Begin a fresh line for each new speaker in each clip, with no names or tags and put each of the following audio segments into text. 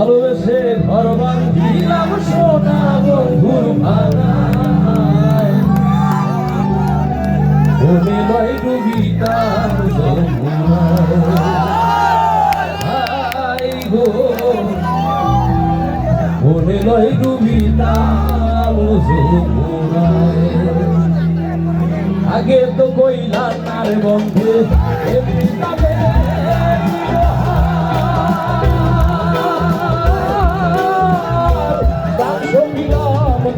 ঘর বান্ধিলাম সোনা বন্ধুর ভাঙায়। মনে লয় ডুবিতাম গো। মনে লয় ডুবিতাম যমুনায় আগে তো কইলা তার বন্ধে।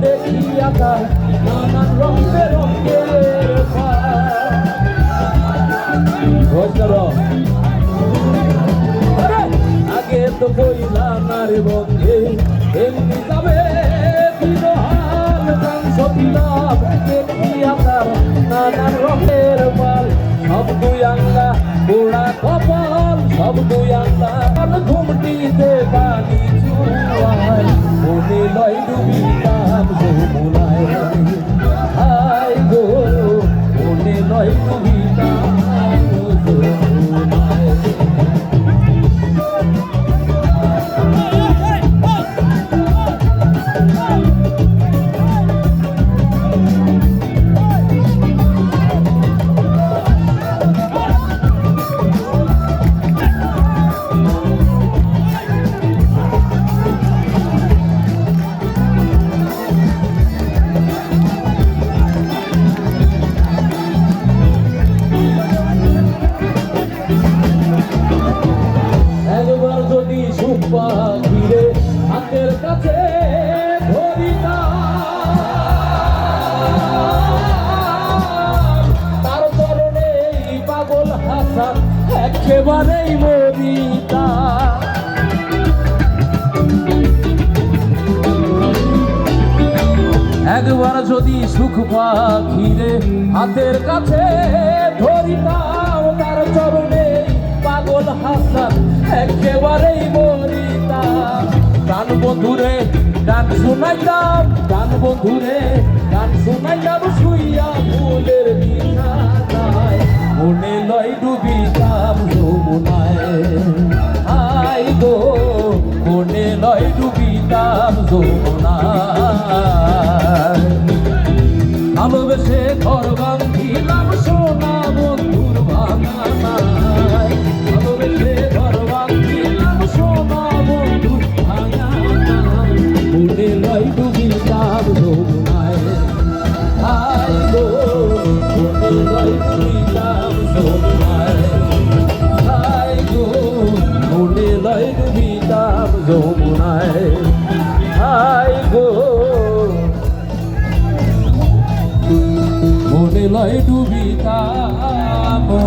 দেখিয়া তার নানান রঙ বেরঙের আগে তো কইলা না রে বন্ধে, এমনি যাবে বিরহান গান শুনিলাম দেখিয়া তার নানান রঙের পাল। সব দুই আঙ্গা গোড়া কপাল ঘুমটিতে পানি চুয়ায় মনে লয় ডুবিতাম সুপা ফিরে হাতের কাছে ধরিতাম, তার এই পাগল হাসান একেবারেই মরিতা। একবার যদি সুখ পাখিরে হাতের কাছে ধরিতাম তার চরণে পাগল হাসান একেবারেই মরিতাম গান বন্ধুরে, গান শোনাইতাম, গান বন্ধুরে, গান শোনাইতাম শুইয়া ফুলের বিছানায়। মনে লয় ডুবিতাম যমুনায়। আই গো, মনে লয় ডুবিতাম যমুনায়।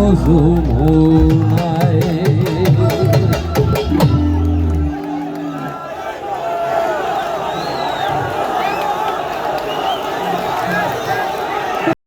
মনে লয় ডুবিতাম যমুনা